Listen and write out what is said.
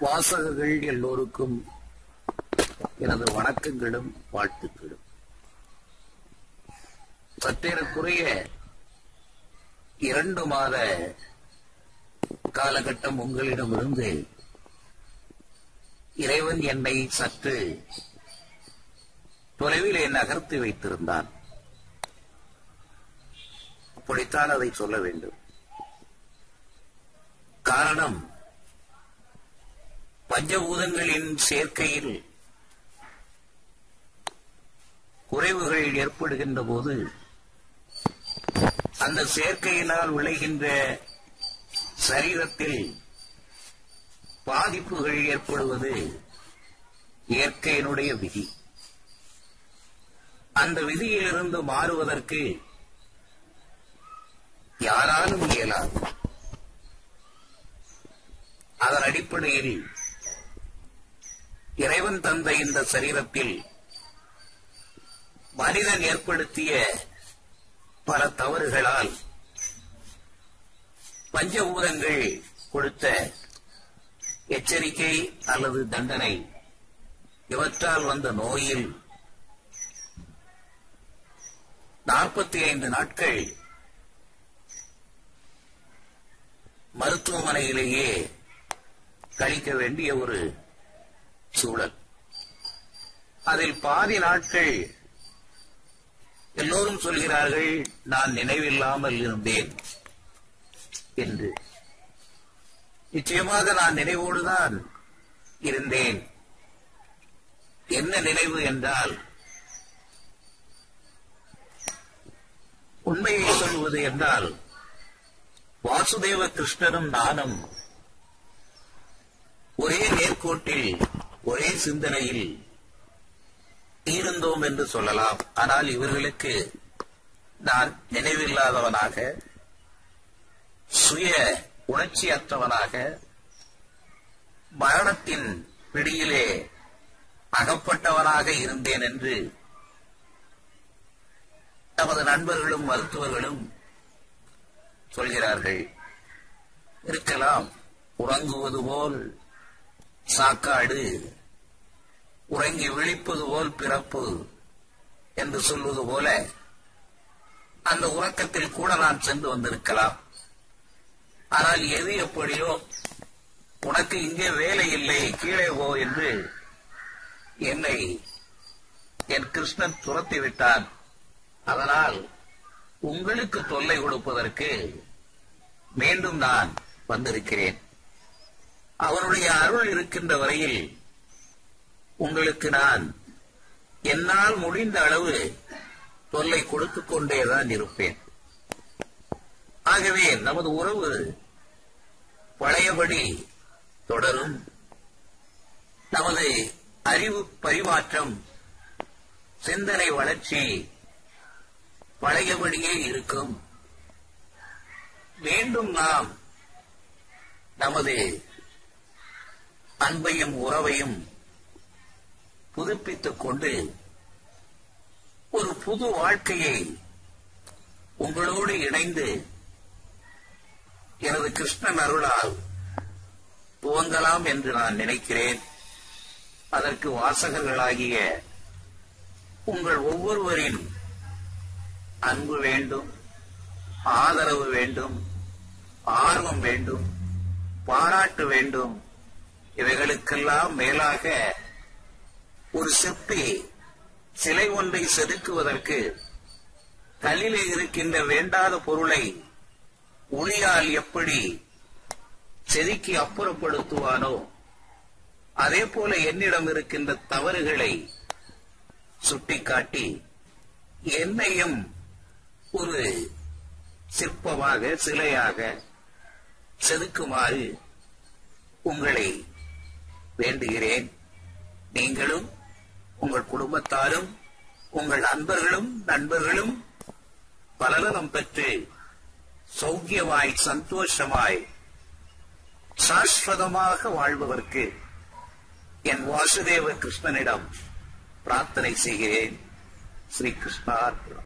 வாசகர்கள் எல்லோருக்கும் எனது வணக்கங்களும் வாழ்த்துக்களும். சற்றேறக்குறைய இரண்டு மாத காலகட்டம் உங்களிடமிருந்து இறைவன் என்னை சற்று தொலைவிலே நகர்த்தி வைத்திருந்தான். அப்படித்தான் அதை சொல்ல வேண்டும். காரணம் பஞ்சபூதங்களின் சேர்க்கையில் குறைவுகள் ஏற்படுகின்ற போது அந்த சேர்க்கையினால் விளைகின்ற சரீரத்தில் பாதிப்புகள் ஏற்படுவது இயற்கையினுடைய விதி. அந்த விதியிலிருந்து மாறுவதற்கு யாராலும் இயலாது. அதன் அடிப்படையில் இறைவன் தந்த இந்த சரீரத்தில் மனிதன் ஏற்படுத்திய பல தவறுகளால் பஞ்சபூதங்கள் கொடுத்த எச்சரிக்கை அல்லது தண்டனை இவற்றால் வந்த நோயில் நாற்பத்தி ஐந்து நாட்கள் மருத்துவமனையிலேயே கழிக்க வேண்டிய ஒரு சூழல். அதில் பாதி நாட்கள் எல்லோரும் சொல்கிறார்கள் நான் நினைவில்லாமல் இருந்தேன் என்று. நிச்சயமாக நான் நினைவோடுதான் இருந்தேன். என்ன நினைவு என்றால் உண்மையை சொல்வது என்றால் வாசுதேவ கிருஷ்ணனும் நானும் ஒரே நேர்கோட்டில் ஒரே சிந்தனையில் இருந்தோம் என்று சொல்லலாம். ஆனால் இவர்களுக்கு நான் நினைவில்லாதவனாக சுய உணர்ச்சியற்றவனாக மரணத்தின் பிடியிலே அகப்பட்டவனாக இருந்தேன் என்று நமது நண்பர்களும் மருத்துவர்களும் சொல்கிறார்கள். இருக்கலாம் உறங்குவது போல் சாக்காடு உறங்கி விழிப்பது போல் பிறப்பு என்று சொல்வது போல அந்த உறக்கத்தில் கூட நான் சென்று வந்திருக்கலாம். ஆனால் எது எப்படியோ உனக்கு இங்கே வேலை இல்லை கீழே போ என்று என்னை என் கிருஷ்ணன் துரத்தி விட்டான். அதனால் உங்களுக்கு தொல்லை கொடுப்பதற்கு மீண்டும் நான் வந்திருக்கிறேன். அவனுடைய அருள் இருக்கின்ற வரையில் உங்களுக்கு நான் என்னால் முடிந்த அளவு தொல்லை கொடுத்துக் கொண்டேதான் இருப்பேன். ஆகவே நமது உறவு பழையபடி தொடரும். நமது அறிவு பரிமாற்றம் சிந்தனை வளர்ச்சி பழையபடியே இருக்கும். மீண்டும் நாம் நமது அன்பையும் உறவையும் புதுப்பித்துக் கொண்டு ஒரு புது வாழ்க்கையை உங்களோடு இணைந்து எனது கிருஷ்ணன் அருளால் துவங்கலாம் என்று நான் நினைக்கிறேன். அதற்கு வாசகர்களாகிய உங்கள் ஒவ்வொருவரின் அன்பு வேண்டும் ஆதரவு வேண்டும் ஆர்வம் வேண்டும் பாராட்டு வேண்டும். இவைகளுக்கெல்லாம் மேலாக ஒரு சிற்பி சிலை ஒன்றை செதுக்குவதற்கு கல்லிலே இருக்கின்ற வேண்டாத பொருளை உளியால் எப்படி செதுக்கி அப்புறப்படுத்துவானோ அதே போல என்னிடம் இருக்கின்ற தவறுகளை சுட்டிக்காட்டி என்னையும் ஒரு சிற்பமாக சிலையாக செதுக்குமாறு உங்களை வேண்டுகிறேன். நீங்களும் உங்கள் குடும்பத்தாரும் உங்கள் அன்பர்களும் நண்பர்களும் பலநலம் பெற்று. சௌக்கியமாய் சந்தோஷமாய் சாஸ்வதமாக வாழ்வதற்கு என் வாசுதேவ கிருஷ்ணனிடம் பிரார்த்தனை செய்கிறேன். ஸ்ரீ கிருஷ்ணா